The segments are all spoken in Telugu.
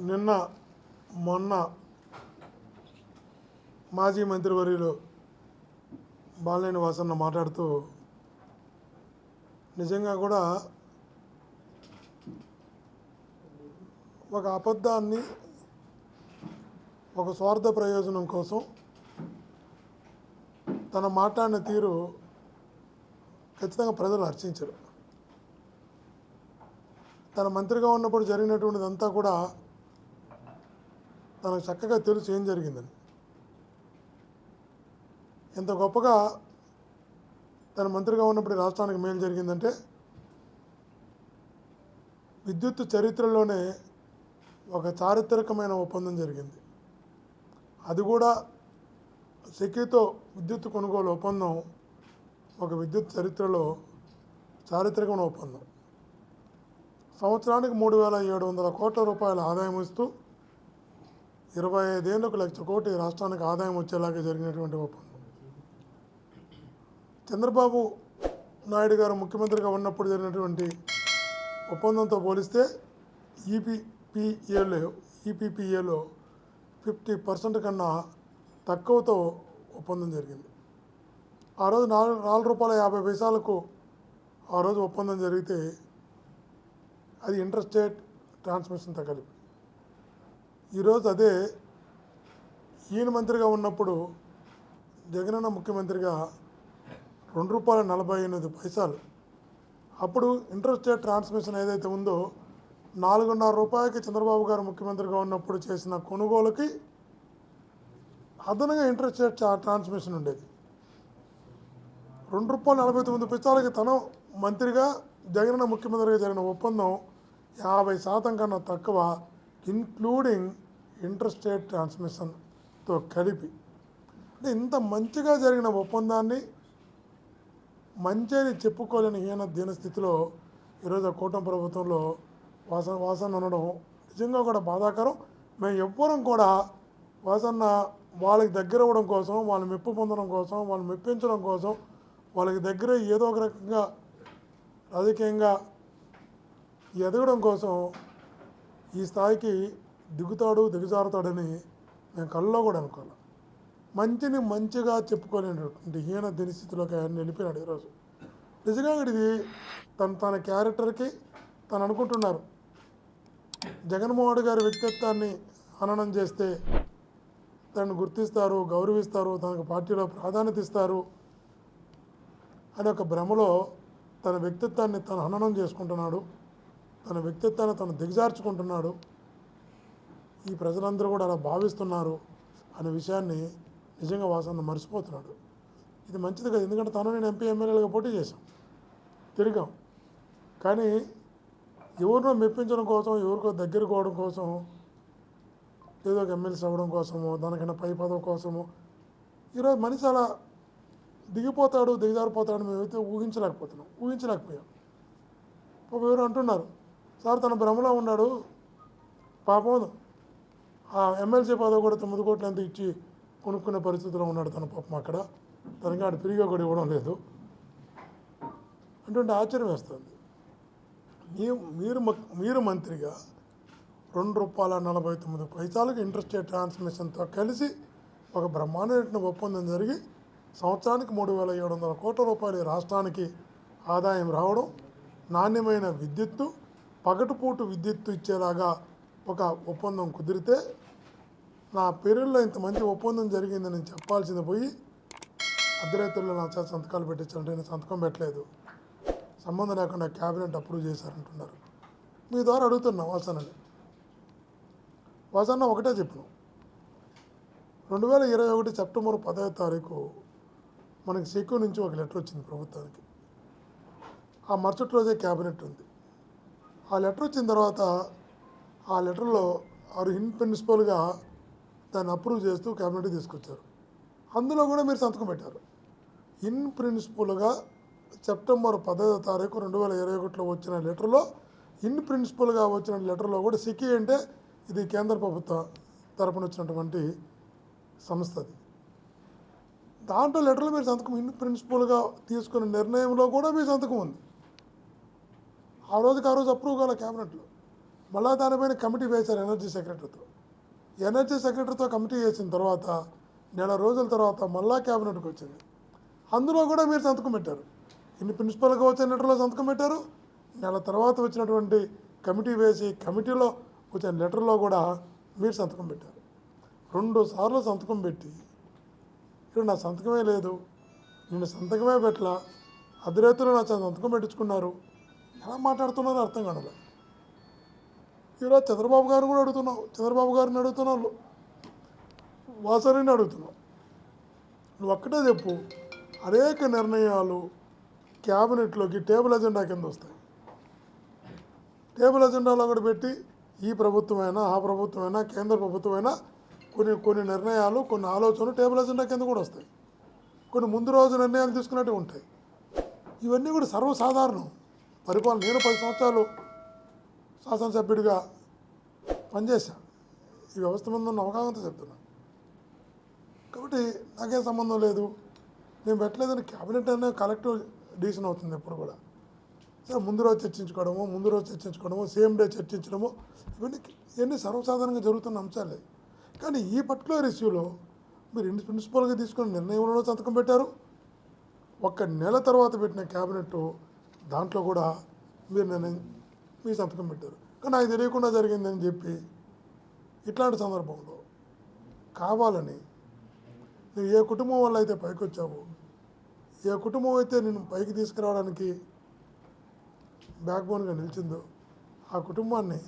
నిన్న మొన్న మాజీ మంత్రివర్యులు బాలినేని వాసన్న మాట్లాడుతూ నిజంగా కూడా ఒక అబద్ధాన్ని ఒక స్వార్థ ప్రయోజనం కోసం తన మాట్లాడిన తీరు ఖచ్చితంగా ప్రజలు హర్షించరు. తన మంత్రిగా ఉన్నప్పుడు జరిగినటువంటిదంతా కూడా తనకు చక్కగా తెలుసు ఏం జరిగిందని. ఎంత గొప్పగా తన మంత్రిగా ఉన్నప్పుడు రాష్ట్రానికి మేలు జరిగిందంటే విద్యుత్ చరిత్రలోనే ఒక చారిత్రకమైన ఒప్పందం జరిగింది. అది కూడా సెకీతో విద్యుత్ కొనుగోలు ఒప్పందం ఒక విద్యుత్ చరిత్రలో చారిత్రకమైన ఒప్పందం. సంవత్సరానికి మూడు వేల ఏడు వందల కోట్ల రూపాయల ఆదాయం ఇస్తూ ఇరవై ఐదేళ్ళకు లక్ష కోటి రాష్ట్రానికి ఆదాయం వచ్చేలాగా జరిగినటువంటి ఒప్పందం చంద్రబాబు నాయుడు గారు ముఖ్యమంత్రిగా ఉన్నప్పుడు జరిగినటువంటి ఒప్పందంతో పోలిస్తే ఈపీపీఏలో ఈపీపీఏలో ఫిఫ్టీ పర్సెంట్ కన్నా తక్కువతో ఒప్పందం జరిగింది. ఆ రోజు నాలుగు నాలుగు రూపాయల యాభై పైసలకు ఆ రోజు ఒప్పందం జరిగితే అది ఇంటర్ స్టేట్ ట్రాన్స్మిషన్తో కలిపి ఈరోజు అదే ఈయన మంత్రిగా ఉన్నప్పుడు జగనన్న ముఖ్యమంత్రిగా రెండు రూపాయల నలభై ఎనిమిది పైసలు. అప్పుడు ఇంటర్స్టేట్ ట్రాన్స్మిషన్ ఏదైతే ఉందో నాలుగున్నర రూపాయలకి చంద్రబాబు గారు ముఖ్యమంత్రిగా ఉన్నప్పుడు చేసిన కొనుగోలుకి అదనంగా ఇంటర్స్టేట్ ట్రాన్స్మిషన్ ఉండేది. రెండు రూపాయల నలభై తొమ్మిది పైసలకి తను మంత్రిగా జగనన్న ముఖ్యమంత్రిగా జరిగిన ఒప్పందం యాభై శాతం కన్నా తక్కువ ఇన్క్లూడింగ్ ఇంటర్స్టేట్ ట్రాన్స్మిషన్తో కలిపి. అంటే ఇంత మంచిగా జరిగిన ఒప్పందాన్ని మంచి అని చెప్పుకోలేని హీన దీన స్థితిలో ఈరోజు ఆ కూటమి ప్రభుత్వంలో వాసన వాసన ఉండడం నిజంగా కూడా బాధాకరం. మేము ఎవ్వరం కూడా వాసన్న వాళ్ళకి దగ్గర అవ్వడం కోసం వాళ్ళని మెప్పు పొందడం కోసం వాళ్ళని మెప్పించడం కోసం వాళ్ళకి దగ్గర ఏదో ఒక రకంగా రాజకీయంగా ఎదగడం కోసం ఈ స్థాయికి దిగుతాడు దిగజారుతాడని మేము కళ్ళలో కూడా అనుకోవాలి మంచిని మంచిగా చెప్పుకోలేనటువంటి హీన దినస్థితిలోకి ఆయన వెళ్ళిపోయినాడు ఈరోజు. నిజంగా ఇది తన తన క్యారెక్టర్కి తను అనుకుంటున్నారు. జగన్మోహన్ గారి వ్యక్తిత్వాన్ని హననం చేస్తే తనను గుర్తిస్తారు గౌరవిస్తారు తనకు పార్టీలో ప్రాధాన్యత ఇస్తారు అనే ఒక భ్రమలో తన వ్యక్తిత్వాన్ని తను హననం చేసుకుంటున్నాడు. తన వ్యక్తిత్వాన్ని తను దిగజార్చుకుంటున్నాడు. ఈ ప్రజలందరూ కూడా అలా భావిస్తున్నారు అనే విషయాన్ని నిజంగా వాసన మర్చిపోతున్నాడు. ఇది మంచిది కదా ఎందుకంటే తను నేను ఎంపీ ఎమ్మెల్యేలుగా పోటీ చేశాం. తిరిగాం. కానీ ఎవరినో మెప్పించడం కోసం ఎవరికో దగ్గర కోవడం కోసం ఏదో ఒక ఎమ్మెల్సీ అవ్వడం కోసమో దానికన్నా పై పదవి కోసమో ఈరోజు మనిషి అలా దిగిపోతాడు దిగజారిపోతాడు మేమైతే ఊహించలేకపోతున్నాం ఊహించలేకపోయాం. పాపం ఎవరు అంటున్నారు సార్ తన భ్రమలో ఉన్నాడు. పాపం ఆ ఎమ్మెల్సీ పదవి కూడా తొమ్మిది కోట్లు ఎంత ఇచ్చి కొనుక్కునే పరిస్థితిలో ఉన్నాడు తన పాపం అక్కడ. తనకి ఆడు ఫ్రీగా కూడా ఇవ్వడం లేదు. అటువంటి ఆశ్చర్యం వేస్తుంది. మీ- మీరు మ- మీరు మంత్రిగా రెండు రూపాయల నలభై తొమ్మిది పైసలకు ఇంట్రెస్టేట్ ట్రాన్స్మిషన్తో కలిసి ఒక బ్రహ్మాండమైన ఒప్పందం జరిగి సంవత్సరానికి మూడు వేల ఏడు వందల కోట్ల రూపాయలు రాష్ట్రానికి ఆదాయం రావడం నాణ్యమైన విద్యుత్తు పగటిపూట విద్యుత్తు ఇచ్చేలాగా ఒక ఒప్పందం కుదిరితే నా పేరుల్లో ఇంత మంచి ఒప్పందం జరిగిందని నేను చెప్పాల్సింది పోయి అర్ధరాత్రుల్లో నా చేత సంతకాలు పెట్టించాలంటే నేను సంతకం పెట్టలేదు. సంబంధం లేకుండా క్యాబినెట్ అప్రూవ్ చేశారంటున్నారు. మీ ద్వారా అడుగుతున్నా వాసనని. వాసన్న ఒకటే చెప్పిన రెండు వేల ఇరవై ఒకటి సెప్టెంబర్ పదవ తారీఖు మనకి సిక్కు నుంచి ఒక లెటర్ వచ్చింది ప్రభుత్వానికి. ఆ మరుసటి రోజే క్యాబినెట్ ఉంది. ఆ లెటర్ వచ్చిన తర్వాత ఆ లెటర్లో వారు ఇన్ ప్రిన్సిపల్గా దాన్ని అప్రూవ్ చేస్తూ క్యాబినెట్కి తీసుకొచ్చారు. అందులో కూడా మీరు సంతకం పెట్టారు. ఇన్ ప్రిన్సిపల్గా సెప్టెంబర్ పదహైదో తారీఖు రెండు వేల ఇరవై ఒకటిలో వచ్చిన లెటర్లో ఇన్ ప్రిన్సిపల్గా వచ్చిన లెటర్లో కూడా సిక్కి అంటే ఇది కేంద్ర ప్రభుత్వ తరపున వచ్చినటువంటి సంస్థ అది. దాంట్లో లెటర్లో మీరు సంతకం ఇన్ ప్రిన్సిపల్గా తీసుకున్న నిర్ణయంలో కూడా మీ సంతకం ఉంది. ఆ రోజుకి ఆ రోజు అప్రూవ్ కాలే క్యాబినెట్లో మళ్ళా దానిపైన కమిటీ వేశారు ఎనర్జీ సెక్రటరీతో ఎనర్జీ సెక్రటరీతో కమిటీ వేసిన తర్వాత నెల రోజుల తర్వాత మళ్ళా క్యాబినెట్కి వచ్చింది. అందులో కూడా మీరు సంతకం పెట్టారు. ఇన్ని ప్రిన్సిపల్గా వచ్చే లెటర్లో సంతకం పెట్టారు. నెల తర్వాత వచ్చినటువంటి కమిటీ వేసి కమిటీలో వచ్చిన లెటర్లో కూడా మీరు సంతకం పెట్టారు. రెండు సార్లు సంతకం పెట్టి ఇప్పుడు నా సంతకమే లేదు నేను సంతకమే పెట్టలా అధిరేతులు నా సంతకం పెట్టించుకున్నారు ఎలా మాట్లాడుతున్నారో అర్థం కావడం ఈరోజు చంద్రబాబు గారు కూడా అడుగుతున్నావు చంద్రబాబు గారిని అడుగుతున్నావు వాసరిని అడుగుతున్నావు. నువ్వు ఒక్కటే చెప్పు అనేక నిర్ణయాలు క్యాబినెట్లోకి టేబుల్ ఎజెండా కింద వస్తాయి. టేబుల్ ఎజెండాలో కూడా పెట్టి ఈ ప్రభుత్వమైనా ఆ ప్రభుత్వమైనా కేంద్ర ప్రభుత్వమైనా కొన్ని కొన్ని నిర్ణయాలు కొన్ని ఆలోచనలు టేబుల్ ఎజెండా కింద కూడా వస్తాయి. కొన్ని ముందు రోజు నిర్ణయాలు తీసుకున్నట్టు ఉంటాయి. ఇవన్నీ కూడా సర్వసాధారణం. పరిపాలన నేను పది సంవత్సరాలు శాసనసభ్యుడిగా పనిచేశాను ఈ వ్యవస్థ మీద ఉన్న అవగాహనతో చెప్తున్నా. కాబట్టి నాకేం సంబంధం లేదు. నేను పెట్టలేదని క్యాబినెట్ అనే కలెక్టివ్ డిసిషన్ అవుతుంది ఎప్పుడు కూడా. సరే ముందు రోజు చర్చించుకోవడము ముందు రోజు చర్చించుకోవడము సేమ్ డే చర్చించడము ఇవన్నీ ఇవన్నీ సర్వసాధారణంగా జరుగుతున్న అంశాలే. కానీ ఈ పర్టికులర్ ఇష్యూలో మీరు ఇన్ ప్రిన్సిపల్గా తీసుకున్న నిర్ణయంలో సంతకం పెట్టారు. ఒక్క నెల తర్వాత పెట్టిన క్యాబినెట్ దాంట్లో కూడా మీరు నేను మీ సంతకం పెట్టారు. కానీ నాకు తెలియకుండా జరిగిందని చెప్పి ఇట్లాంటి సందర్భంలో కావాలని నువ్వు ఏ కుటుంబం వల్ల అయితే పైకి వచ్చావో ఏ కుటుంబం అయితే నేను పైకి తీసుకురావడానికి బ్యాక్ బోన్గా నిలిచిందో ఆ కుటుంబాన్ని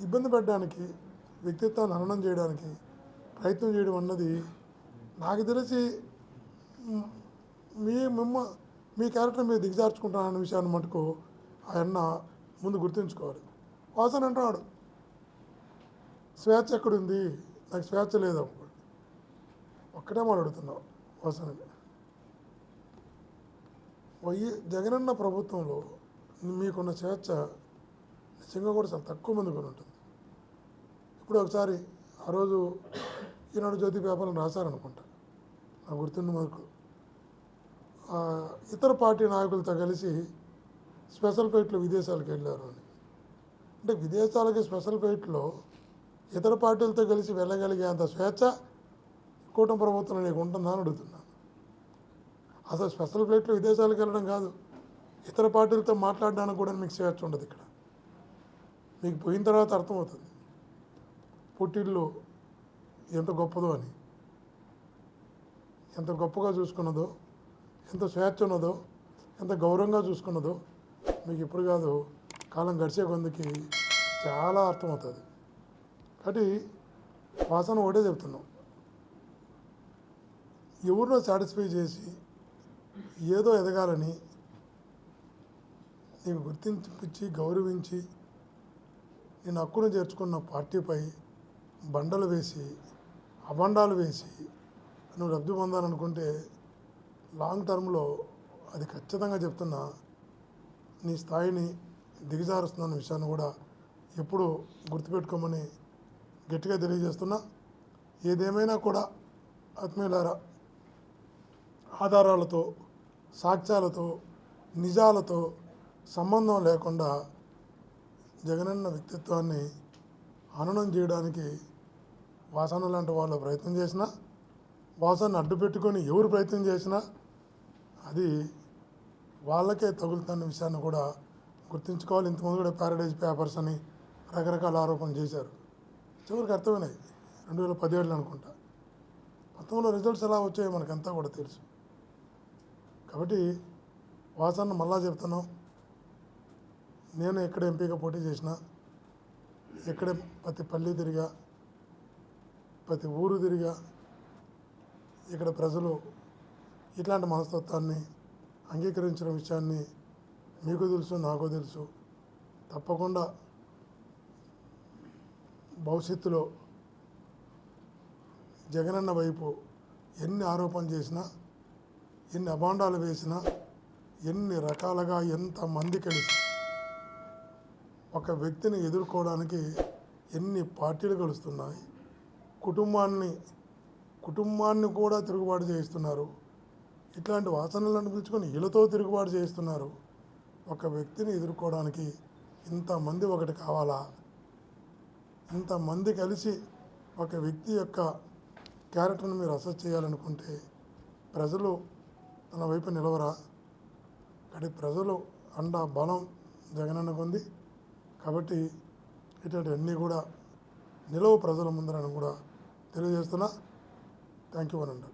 ఇబ్బంది పెట్టడానికి వ్యక్తిత్వాన్ని హననం చేయడానికి ప్రయత్నం చేయడం అన్నది నాకు తెలిసి మీ మిమ్మ మీ క్యారెక్టర్ మీరు దిగజార్చుకుంటానన్న విషయాన్ని మటుకు ఆయన ముందు గుర్తుంచుకోవాలి. వాసన అంటున్నాడు స్వేచ్ఛ ఎక్కడుంది? నాకు స్వేచ్ఛ లేదు అప్పుడు ఒక్కటే మాట్లాడుతున్నావు అడుగుతున్నావు వై జగనన్న ప్రభుత్వంలో మీకున్న స్వేచ్ఛ నిజంగా కూడా చాలా తక్కువ మంది కొని ఉంటుంది. ఇప్పుడు ఒకసారి ఆ రోజు ఈనాడు జ్యోతి పేపర్లు రాశారనుకుంటా. నా గుర్తున్న వరకు ఇతర పార్టీ నాయకులతో కలిసి స్పెషల్ ఫ్లైట్లో విదేశాలకు వెళ్ళారు అని. అంటే విదేశాలకి స్పెషల్ ఫ్లైట్లో ఇతర పార్టీలతో కలిసి వెళ్ళగలిగేంత స్వేచ్ఛ కూటమి ప్రభుత్వం నీకు ఉంటుందా అని అడుగుతున్నాను. అసలు స్పెషల్ ఫ్లైట్లో విదేశాలకు వెళ్ళడం కాదు ఇతర పార్టీలతో మాట్లాడడానికి కూడా మీకు స్వేచ్ఛ ఉండదు ఇక్కడ. మీకు పోయిన తర్వాత అర్థమవుతుంది. పుట్టిల్లు ఎంత గొప్పదో అని. ఎంత గొప్పగా చూసుకున్నదో ఎంత స్వేచ్ఛ ఉన్నదో ఎంత గౌరవంగా చూసుకున్నదో మీకు ఇప్పుడు కాదు కాలం గడిచే కొందకి చాలా అర్థమవుతుంది. కాబట్టి వాసన ఒకటే చెప్తున్నాం. ఎవరినో సాటిస్ఫై చేసి ఏదో ఎదగాలని నీకు గుర్తించి గౌరవించి నేను హక్కును చేర్చుకున్న పార్టీపై బండలు వేసి అబండాలు వేసి నువ్వు లబ్ధి పొందాలనుకుంటే లాంగ్ టర్మ్లో అది ఖచ్చితంగా చెప్తున్నా నీ స్థాయిని దిగజారుస్తున్న విషయాన్ని కూడా ఎప్పుడు గుర్తుపెట్టుకోమని గట్టిగా తెలియజేస్తున్నా. ఏదేమైనా కూడా ఆత్మీయులారా ఆధారాలతో సాక్ష్యాలతో నిజాలతో సంబంధం లేకుండా జగనన్న వ్యక్తిత్వాన్ని హననం చేయడానికి వాసన లాంటి వాళ్ళు ప్రయత్నం చేసినా వాసన అడ్డు పెట్టుకొని ఎవరు ప్రయత్నం చేసినా అది వాళ్ళకే తగులుతున్న విషయాన్ని కూడా గుర్తుంచుకోవాలి. ఇంతకుముందు కూడా ప్యారడైజ్ పేపర్స్ అని రకరకాల ఆరోపణలు చేశారు. చివరికి అర్థమైనాయి. రెండు వేల పదిహేడులో అనుకుంటా. పంతొమ్మిదిలో రిజల్ట్స్ ఎలా వచ్చాయో మనకంతా కూడా తెలుసు. కాబట్టి వాసన మళ్ళా చెప్తున్నాం. నేను ఎక్కడ ఎంపీగా పోటీ చేసినా ఎక్కడ ప్రతి పల్లి తిరిగా ప్రతి ఊరు తిరిగా ఇక్కడ ప్రజలు ఇట్లాంటి మనస్తత్వాన్ని అంగీకరించిన విషయాన్ని మీకు తెలుసు నాకు తెలుసు. తప్పకుండా భవిష్యత్తులో జగనన్న వైపు ఎన్ని ఆరోపణలు చేసినా ఎన్ని అభాండాలు వేసినా ఎన్ని రకాలుగా ఎంతమంది కలిసి ఒక వ్యక్తిని ఎదుర్కోవడానికి ఎన్ని పార్టీలు కలుస్తున్నాయి కుటుంబాన్ని కుటుంబాన్ని కూడా తిరుగుబాటు చేయిస్తున్నారు. ఇట్లాంటి వాసనలను పిలుచుకొని ఇళ్ళతో తిరుగుబాటు చేస్తున్నారు ఒక వ్యక్తిని ఎదుర్కోవడానికి ఇంతమంది ఒకటి కావాలా? ఇంతమంది కలిసి ఒక వ్యక్తి యొక్క క్యారెక్టర్ని మీరు అసెస్ చేయాలనుకుంటే ప్రజలు తన వైపు నిలవరా? అక్కడి ప్రజలు అండ బలం జగనన్నకు ఉంది కాబట్టి ఇటువంటివన్నీ కూడా నిలవు ప్రజల ముందరని కూడా తెలియజేస్తున్నా. థ్యాంక్ యూ అనండి.